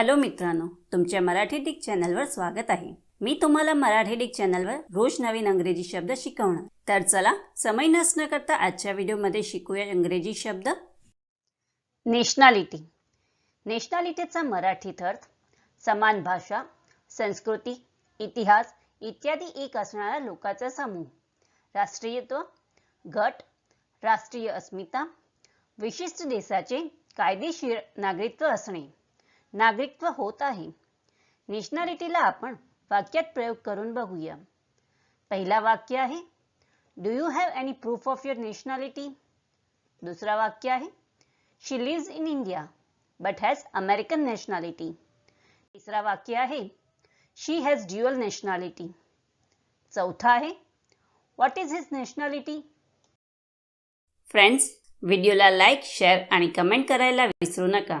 Hello मित्रांनो तुमच्या Marathi Dick चॅनलवर स्वागत आहे. मी तुम्हाला मराठी डिक चॅनलवर रोज नवीन अंग्रेजी शब्द शिकवणार. तर चला समय नसणं करता आजच्या व्हिडिओमध्ये शिकूया इंग्रजी शब्द. नेशनॅलिटी. नेशनॅलिटीचा मराठीत अर्थ समान भाषा संस्कृती इतिहास इत्यादी एक असणारा लोकांचा समूह. राष्ट्रीयत्व गट राष्ट्रीय अस्मिता विशिष्ट देशाचे कायदेशीर नागरिकत्व असणे. नागरिकत्व होत आहे. नॅशनॅलिटीला आपण वाक्यात प्रयोग करून बघूया. पहिला वाक्य आहे do you have any proof of your nationality दुसरा वाक्य आहे she lives in India but has American nationality तिसरा वाक्य आहे शी हॅज ड्युअल नॅशनॅलिटी चौथा आहे what is his nationality friends व्हिडिओला लाईक शेअर आणि कमेंट करायला विसरू नका.